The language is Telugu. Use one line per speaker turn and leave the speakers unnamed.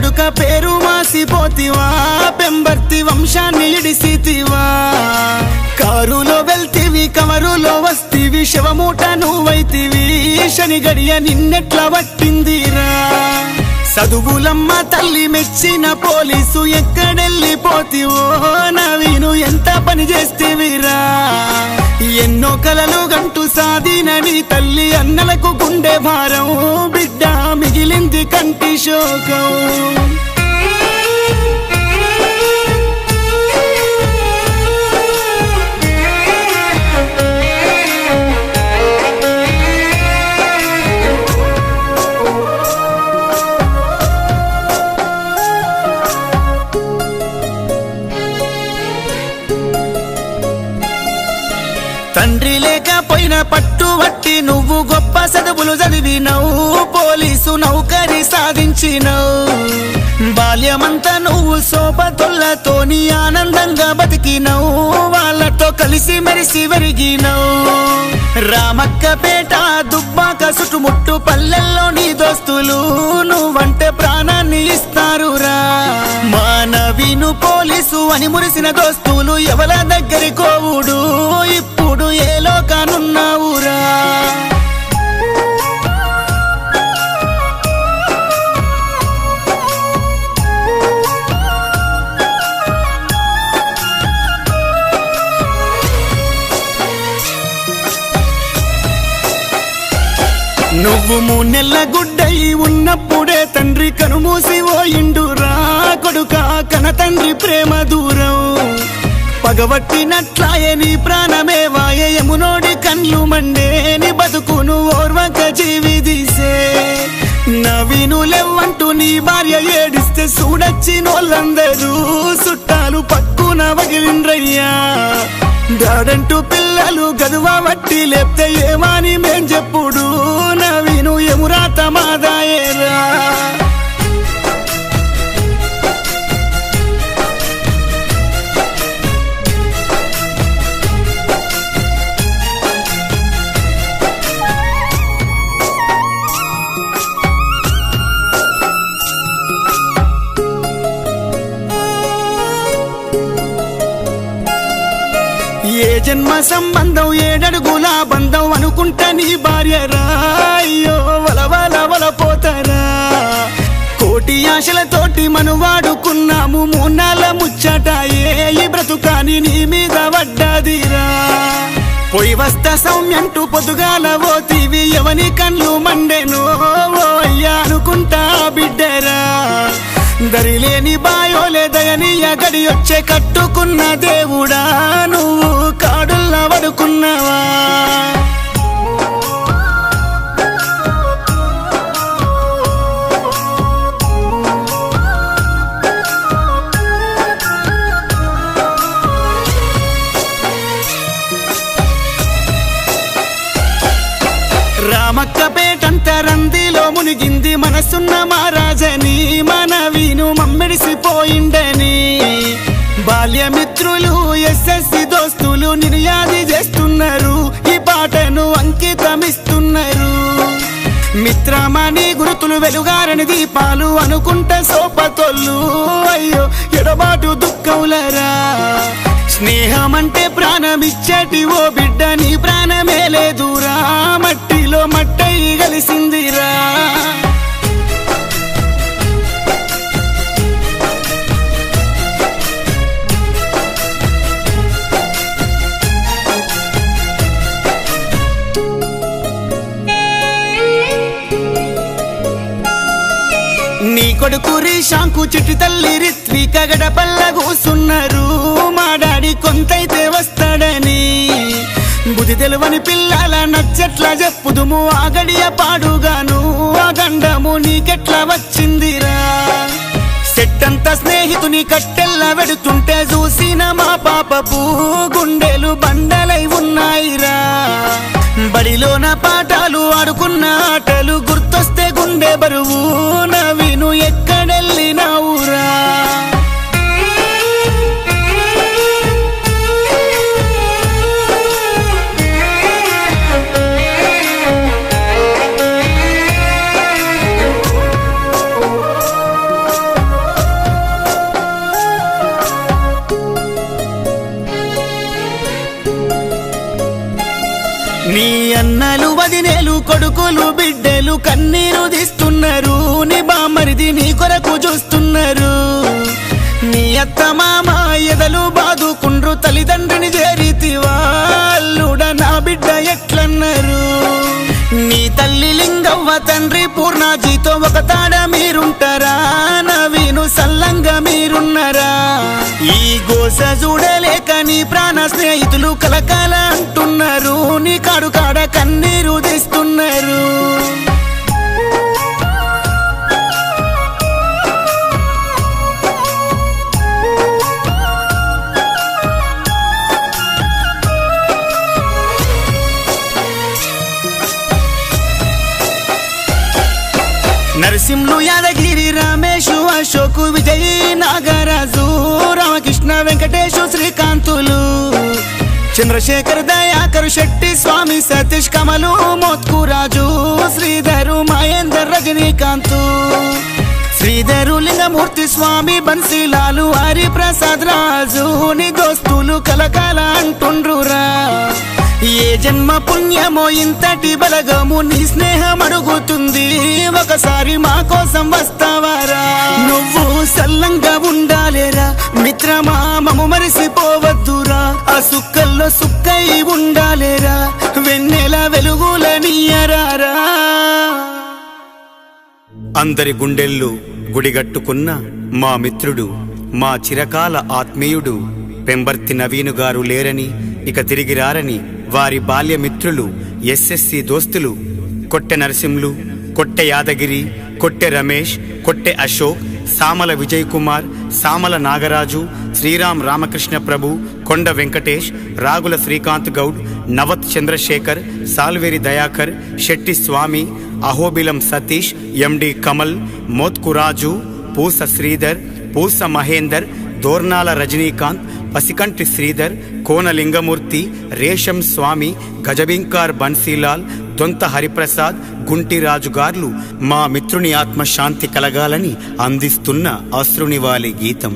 కొడుక పేరు మాసిపోతివా? పెంబర్తి వంశాన్ని ఇడిసితివా? కారులో వెళ్తివి కవరులో వస్తివి శవమూట నువ్వైతివి. శని గడియ నిన్నెట్లా పట్టిందిరా? చదువులమ్మ తల్లి మెచ్చిన పోలీసు ఎక్కడెళ్ళిపోతివో? నవీను ఎంత పని చేస్తేవిరా? ఎన్నో కలలు గంటూ సాధినని తల్లి అన్నలకు గుండె భారం. కంటి శోకం. తండ్రి లేక లేకపోయిన పట్టుబట్టి నువ్వు గొప్ప చదువులు చదివినవు. పోలీసు నౌకరి సాధించినవు. బాల్యమంతా నువ్వు సోపతొల్లతోని ఆనందంగా బతికినవు. వాళ్ళతో కలిసి మెరిసి వెరిగినవు. రామక్కపేట దుబ్బాక చుట్టుముట్టు పల్లెల్లో నీ దోస్తులు. నువ్వంటే ప్రాణాన్ని ఇస్తారురా. మానవిను పోలీసు అని మురిసిన దోస్తులు ఎవల దగ్గరి కోవుడు? నువ్వు మూనెల్ల గుడ్డై ఉన్నప్పుడే తండ్రి కనుమూసి ఓయిండురా కొడుక కన తండ్రి ప్రేమ దూరం. పగబట్టినట్లాయే నీ ప్రాణమే వాయే యమునోడి కన్లు మండేని బతుకును ఓర్వక జీవి తీసే. నవీనులెవ్వంటూ నీ భార్య ఏడిస్తే చూడొచ్చి నోళ్ళందరూ చుట్టాలు పక్కున వగిలిండ్రయ్యా. దాడంటూ పిల్లలు గదువా వట్టి లేపితే జన్మ సంబంధం ఏడడుగుల బంధం అనుకుంటా నీ భార్య రాయ్యో వలవల వలపోతారా కోటి ఆశలతోటి మనం వాడుకున్నాము మూనాల ముచ్చట ఏ బ్రతుకాని నీ మీద పడ్డాదిరా. పోయి వస్తా సౌమ్యంటూ పొద్దుగాల తీవి ఎవని కళ్ళు మండెను. దరిలేని బాయోలే దయనీయ అగడి వచ్చే కట్టుకున్న దేవుడా నువ్వు కాడుల్లా పడుకున్నావా? రామక్క రందిలో మనసున్న మహారాజని మన వీను మమ్మిడిసిపోయిండని. బాల్యమిత్రులు ఎస్ఎస్సి దోస్తులు నిర్యాది చేస్తున్నారు ఈ పాటను అంకితమిస్తున్నారు. మిత్రమణి గురుతులు వెలుగారని దీపాలు అనుకుంటే సోపతొల్లు. అయ్యో ఎడబాటు దుఃఖములరా. స్నేహం అంటే ప్రాణమిచ్చేటి ఓ బిడ్డ నీ ప్రాణమే లేదురా. కొడుకు రీషాంకు చిట్టి తల్లి రిత్విక గడపల్ల కూసున్నారు. మా డాడీ కొంతైతే వస్తాడని. బుద్ధి తెలువని పిల్లల నచ్చట్లా చెప్పుదుము ఆ గడియ పాడుగాను. ఆ గండము నీకెట్లా వచ్చిందిరా? సెట్టంత స్నేహితుని కట్టెల్లా వెడుతుంటే చూసిన మా పాపపు గుండెలు బండలై ఉన్నాయిరా. బడిలోన పాఠాలు ఆడుకున్న ఆటలు గుర్తొస్తే గుండె బరువు కొడుకులు బిడ్డలు కన్నీరు తీస్తున్నారు. నీ బామరిది నీ కొరకు చూస్తున్నారు. నీ అత్త మామ ఎదలు బాదుకుండ్రు తల్లిదండ్రిని చేరితివా తల్లి లింగవ్వ తండ్రి పూర్ణాజీతో ఒక తాడ మీరుంటారా? నవీను సల్లంగా మీరున్నారా? ఈ గోస చూడలేక నీ ప్రాణ స్నేహితులు కలకాల అంటున్నారు నీ కాడు కాడ కన్నీరు తీస్తున్నారు. నరసింహులు యాదగిరి రమేష్ అశోకు విజయ్ నాగరాజు రామకృష్ణ వెంకటేశు శ్రీకాంతులు. చంద్రశేఖర్ దయాకరు శెట్టి స్వామి సతీష్ కమలు మోత్కు రాజు శ్రీధరు మహేందర్ రజనీకాంతు. శ్రీధరు లింగమూర్తి స్వామి బన్సీలాలు హరిప్రసాద్ రాజు నీ దోస్తులు కలకాల అంటుండ్రురా. ఏ జన్మ పుణ్యమో ఇంతటి బలగము నీ స్నేహం అడుగుతుంది ఒకసారి మా కోసం వస్తావారా? నువ్వు సల్లంగా ఉండాలేరా? మిత్రమా మము మరిసిపోవద్దురా. ఆ సుక్కల్లో సుక్కై ఉండాలేరా? వెన్నెల వెలుగుల నీయరారా అందరి గుండెల్లో గుడిగట్టుకున్న మా మిత్రుడు మా చిరకాల ఆత్మీయుడు పెంబర్తి నవీను గారు లేరని ఇక తిరిగి రారని వారి బాల్య మిత్రులు ఎస్ఎస్సి దోస్తులు కొట్టె నరసింహులు కొట్టె యాదగిరి కొట్టె రమేష్ కొట్టె అశోక్ సామల విజయ్ కుమార్ సామల నాగరాజు శ్రీరామ్ రామకృష్ణ ప్రభు కొండ వెంకటేష్ రాగుల శ్రీకాంత్ గౌడ్ నవత్ చంద్రశేఖర్ సాల్వేరి దయాకర్ శెట్టి స్వామి అహోబిలం సతీష్ ఎండి కమల్ మోత్కురాజు పూస శ్రీధర్ పూస మహేందర్ దోర్నాల రజనీకాంత్ పసికంటి శ్రీధర్ కోనలింగమూర్తి రేషం స్వామి గజబింకార్ బన్సీలాల్ దొంత హరిప్రసాద్ గుంటిరాజు గార్లు మా మిత్రుని ఆత్మ శాంతి కలగాలని అందిస్తున్న అశ్రునివాలి గీతం.